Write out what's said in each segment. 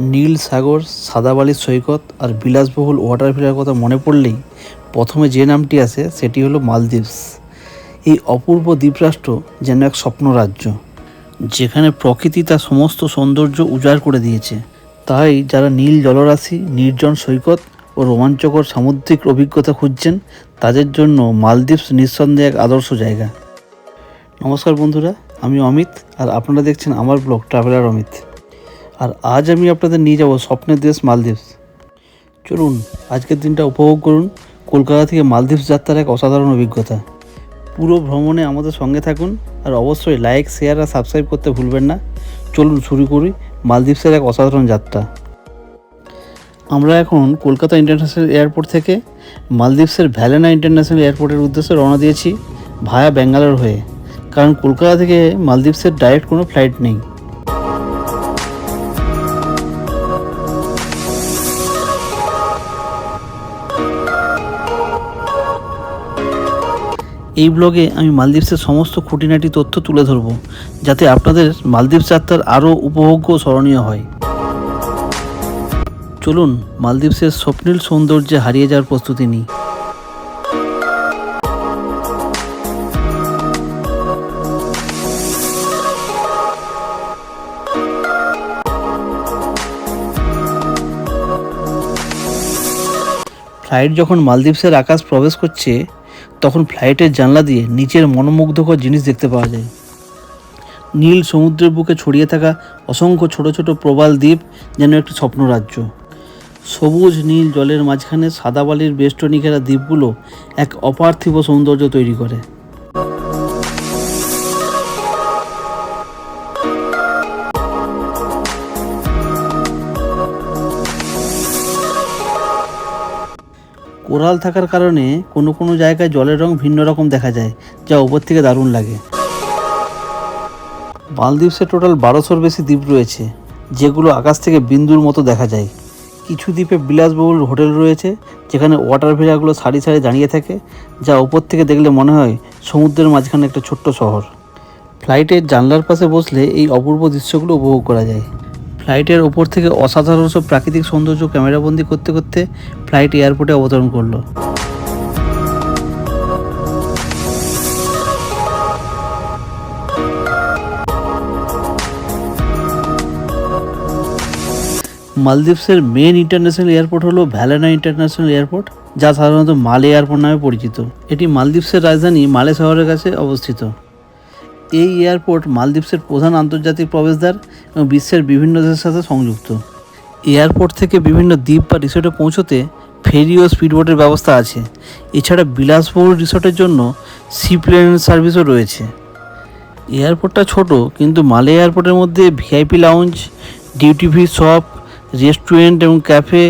নীল সাগর সাদা বালির সৈকত আর বিলাসবহুল ওয়াটার ভিলার কথা মনে পড়লেই প্রথমে যে নামটি আসে সেটি হলো মালদ্বীপস। এই অপূর্ব দ্বীপরাষ্ট্র যেন এক স্বপ্ন রাজ্য যেখানে প্রকৃতি তার সমস্ত সৌন্দর্য উজাড় করে দিয়েছে। তাই যারা নীল জলরাশি, নির্জন সৈকত ও রোমাঞ্চকর সামুদ্রিক অভিজ্ঞতা খুঁজছেন, তাদের জন্য মালদ্বীপস নিঃসন্দেহে এক আদর্শ জায়গা। নমস্কার বন্ধুরা, আমি অমিত আর আপনারা দেখছেন আমার ব্লগ ট্রাভেলার অমিত আর আজ আমি আপনাদের নিয়ে যাব স্বপ্নের দেশ মালদ্বীপস। চলুন, আজকের দিনটা উপভোগ করুন। কলকাতা থেকে মালদ্বীপস যাত্রার এক অসাধারণ অভিজ্ঞতা। পুরো ভ্রমণে আমাদের সঙ্গে থাকুন আর অবশ্যই লাইক শেয়ার আর সাবস্ক্রাইব করতে ভুলবেন না। চলুন শুরু করি মালদ্বীপসের এক অসাধারণ যাত্রা। আমরা এখন কলকাতা ইন্টারন্যাশনাল এয়ারপোর্ট থেকে মালদ্বীপসের ভ্যালেনা ইন্টারন্যাশনাল এয়ারপোর্টের উদ্দেশ্যে রওনা দিয়েছি ভায়া ব্যাঙ্গালোর হয়ে। কারণ কলকাতা থেকে মালদ্বীপসের ডাইরেক্ট কোনো ফ্লাইট নেই। এই ব্লগে আমি মালদ্বীপসের সমস্ত খুঁটিনাটি তথ্য তুলে ধরব, যাতে আপনাদের মালদ্বীপ যাত্রার আরও উপভোগ্য স্মরণীয় হয়। চলুন মালদ্বীপসের স্বপ্নীল সৌন্দর্যে হারিয়ে যাওয়ার প্রস্তুতি নিই। ফ্লাইট যখন মালদ্বীপসের আকাশ প্রবেশ করছে তখন ফ্লাইটের জানলা দিয়ে নিচের মনোমুগ্ধকর জিনিস দেখতে পাওয়া যায়। নীল সমুদ্রের বুকে ছড়িয়ে থাকা অসংখ্য ছোট ছোট প্রবাল দ্বীপ যেন একটি স্বপ্ন রাজ্য সবুজ নীল জলের মাঝখানে সাদা বালির বেষ্টনী ঘেরা দ্বীপগুলো এক অপার্থিব সৌন্দর্য তৈরি করে। কোরাল থাকার কারণে কোনো কোনো জায়গায় জলের রং ভিন্ন রকম দেখা যায়, যা উপর থেকে দারুণ লাগে। মালদ্বীপসে টোটাল বারোশোর বেশি দ্বীপ রয়েছে, যেগুলো আকাশ থেকে বিন্দুর মতো দেখা যায়। কিছু দ্বীপে বিলাসবহুল হোটেল রয়েছে, যেখানে ওয়াটার ভিলাগুলো সারি সারি দাঁড়িয়ে থাকে, যা ওপর থেকে দেখলে মনে হয় সমুদ্রের মাঝখানে একটা ছোট্ট শহর। ফ্লাইটের জানলার পাশে বসলে এই অপূর্ব দৃশ্যগুলো উপভোগ করা যায়। ফ্লাইটের ওপর থেকে অসাধারণ সব প্রাকৃতিক সৌন্দর্য ক্যামেরাবন্দি করতে করতে ফ্লাইট এয়ারপোর্টে অবতরণ করল। মালদ্বীপসের মেন ইন্টারন্যাশনাল এয়ারপোর্ট হলো ভ্যালেনা ইন্টারন্যাশনাল এয়ারপোর্ট, যা সাধারণত মালে এয়ারপোর্ট নামে পরিচিত। এটি মালদ্বীপসের রাজধানী মালে শহরের কাছে অবস্থিত। এই এয়ারপোর্ট মালদ্বীপসের প্রধান আন্তর্জাতিক প্রবেশদ্বার এবং বিশ্বের বিভিন্ন দেশের সাথে সংযুক্ত। এয়ারপোর্ট থেকে বিভিন্ন দ্বীপ বা রিসোর্টে পৌঁছতে ফেরি ও স্পিডবোটের ব্যবস্থা আছে। এছাড়া বিলাসবহুল রিসোর্টের জন্য সি প্লেন সার্ভিসও রয়েছে। এয়ারপোর্টটা ছোট, কিন্তু মালে এয়ারপোর্টের মধ্যে VIP lounge, duty free shop, restaurant এবং ক্যাফে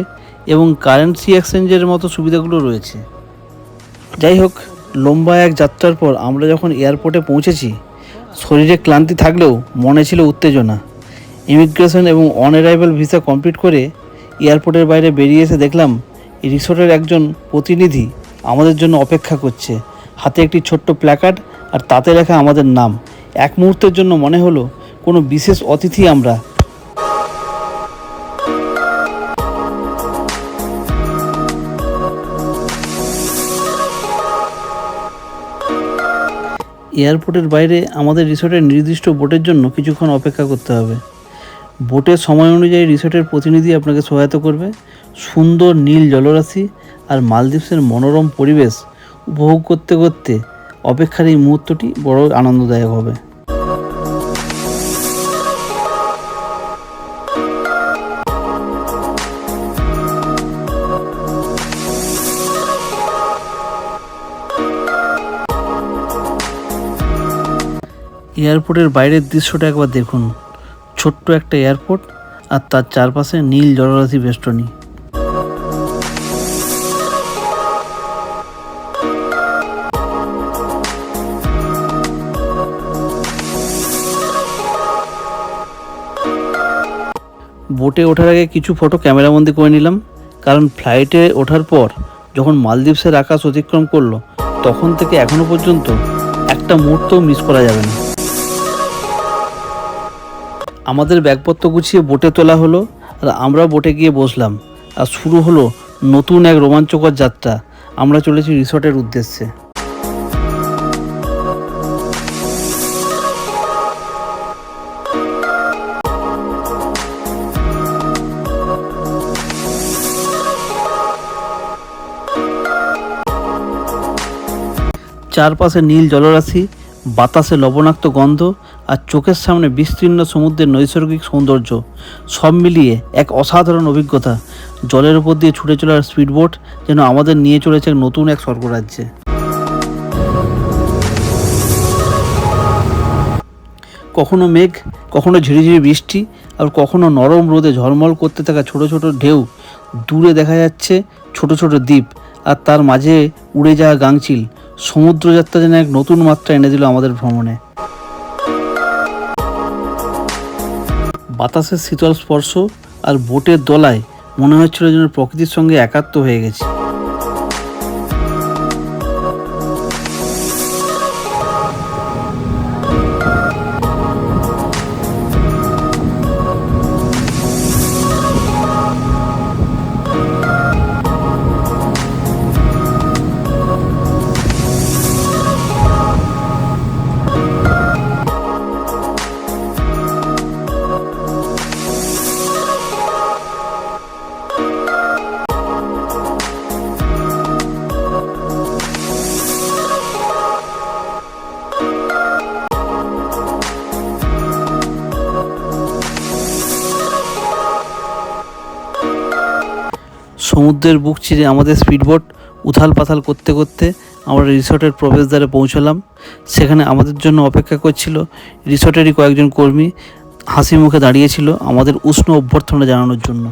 এবং কারেন্সি এক্সচেঞ্জের মতো সুবিধাগুলো রয়েছে। যাই হোক, লম্বা এক যাত্রার পর আমরা যখন এয়ারপোর্টে পৌঁছেছি, শরীরে ক্লান্তি থাকলেও মনে ছিল উত্তেজনা। ইমিগ্রেশন এবং অন অ্যারাইভাল ভিসা কমপ্লিট করে এয়ারপোর্টের বাইরে বেরিয়ে এসে দেখলাম রিসোর্টের একজন প্রতিনিধি আমাদের জন্য অপেক্ষা করছে। হাতে একটি ছোট্ট প্ল্যাকার্ড আর তাতে লেখা আমাদের নাম। এক মুহূর্তের জন্য মনে হলো, কোনো বিশেষ অতিথি আমরা। এয়ারপোর্টের বাইরে আমাদের রিসোর্টের নির্দিষ্ট বোটের জন্য কিছুক্ষণ অপেক্ষা করতে হবে। বোটের সময় অনুযায়ী রিসোর্টের প্রতিনিধি আপনাকে সহায়তা করবে। সুন্দর নীল জলরাশি আর মালদ্বীপসের মনোরম পরিবেশ উপভোগ করতে করতে অপেক্ষার এই মুহূর্তটি বড় আনন্দদায়ক হবে। এয়ারপোর্টের বাইরের দৃশ্যটা একবার দেখুন। ছোট্ট একটা এয়ারপোর্ট আর তার চারপাশে নীল জলরাশি বেষ্টনী। বোটে ওঠার আগে কিছু ফটো ক্যামেরাবন্দি করে নিলাম, কারণ ফ্লাইটে ওঠার পর যখন মালদ্বীপসের আকাশ অতিক্রম করল, তখন থেকে এখনও পর্যন্ত একটা মুহূর্তও মিস করা যাবে না। আমাদের ব্যাগপত্র গুছিয়ে বোটে তোলা হলো আর আমরা বোটে গিয়ে বসলাম। আর শুরু হলো নতুন এক রোমাঞ্চকর যাত্রা। আমরা চলেছি রিসর্টের উদ্দেশ্যে। চারপাশে নীল জলরাশি, বাতাসে লবণাক্ত গন্ধ আর চোখের সামনে বিস্তীর্ণ সমুদ্রের নৈসর্গিক সৌন্দর্য সব মিলিয়ে এক অসাধারণ অভিজ্ঞতা। জলের উপর দিয়ে ছুটে চলার স্পিডবোট যেন আমাদের নিয়ে চলেছে নতুন এক স্বর্গরাজ্যে। কখনো মেঘ, কখনো ঝিরিঝিরি বৃষ্টি, আর কখনো নরম রোদে ঝলমল করতে থাকা ছোট ছোট ঢেউ, দূরে দেখা যাচ্ছে ছোট ছোট দ্বীপ, আর তার মাঝে উড়ে যাওয়া গাংচিল সমুদ্রযাত্রা যেন এক নতুন মাত্রা এনে দিল আমাদের ভ্রমণে। বাতাসের শীতল স্পর্শ আর বোটের দলায় মনে হচ্ছিল যেন প্রকৃতির সঙ্গে একাত্ম হয়ে গেছে। সমুদ্রের বুক চিরে আমাদের স্পিডবোট উথাল পাথাল করতে করতে আমরা রিসর্টের প্রবেশদ্বারে পৌঁছলাম। সেখানে আমাদের জন্য অপেক্ষা করছিল রিসর্টেরই কয়েকজন কর্মী। হাসি মুখে দাঁড়িয়েছিল আমাদের উষ্ণ অভ্যর্থনা জানানোর জন্য।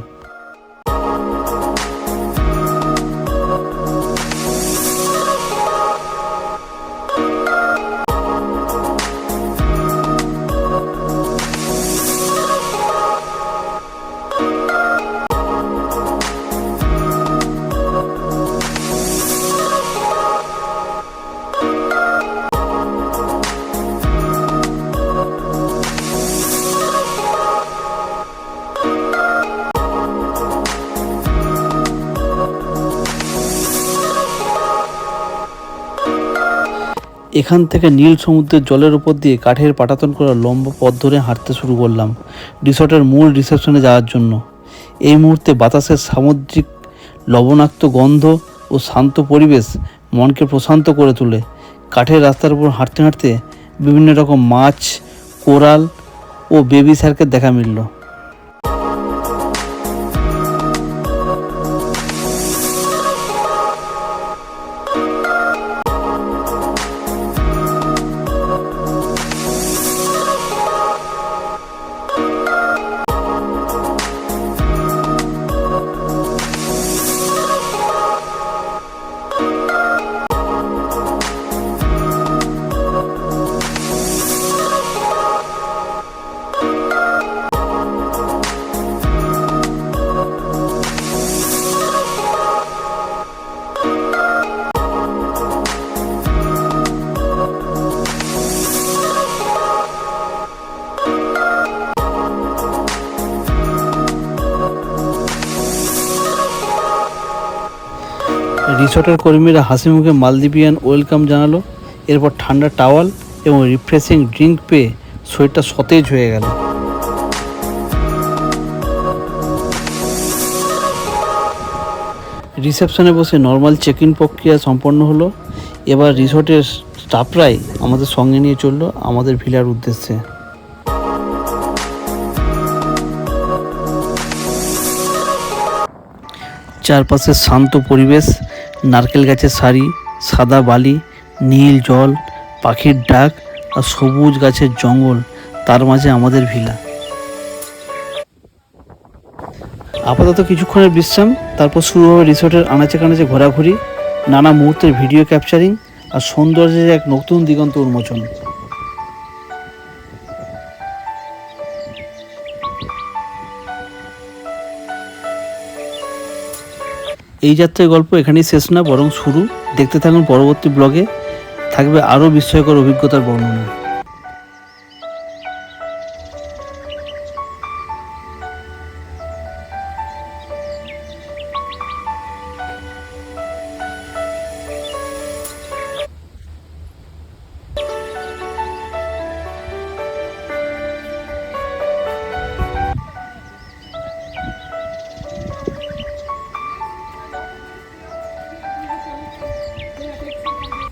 এখান থেকে নীল সমুদ্রের জলের উপর দিয়ে কাঠের পাটাতন করা লম্বা পথ ধরে হাঁটতে শুরু করলাম রিসর্টের মূল রিসেপশনে যাওয়ার জন্য। এই মুহূর্তে বাতাসের সামুদ্রিক লবণাক্ত গন্ধ ও শান্ত পরিবেশ মনকে প্রশান্ত করে তোলে। কাঠের রাস্তার উপর হাঁটতে হাঁটতে বিভিন্ন রকম মাছ, কোরাল ও বেবি শার্কের দেখা মিলল। রিসর্টের কর্মীরা হাসি মুখে মালদ্বীপিয়ান ওয়েলকাম জানালো। এরপর ঠান্ডা টাওয়াল এবং রিফ্রেশিং ড্রিঙ্ক পেয়ে শরীরটা সতেজ হয়ে গেল। রিসেপশনে বসে নর্মাল চেক ইন প্রক্রিয়া সম্পন্ন হলো। এবার রিসর্টের স্টাফরাই আমাদের সঙ্গে নিয়ে চলল আমাদের ভিলার উদ্দেশ্যে। চারপাশের শান্ত পরিবেশ নারকেল গাছের সারি, সাদা বালি, নীল জল, পাখির ডাক আর সবুজ গাছের জঙ্গল, তার মাঝে আমাদের ভিলা। আপাতত কিছুক্ষণের বিশ্রাম, তারপর শুরু হবে রিসোর্টের আনাচে কানাচে ঘোরাঘুরি, নানা মুহূর্তের ভিডিও ক্যাপচারিং আর সৌন্দর্যের এক নতুন দিগন্ত উন্মোচন। এই যাত্রার গল্প এখানেই শেষ না, বরং শুরু। দেখতে থাকুন পরবর্তী ব্লগে। থাকবে আরও বিস্ময়কর অভিজ্ঞতার বর্ণনা।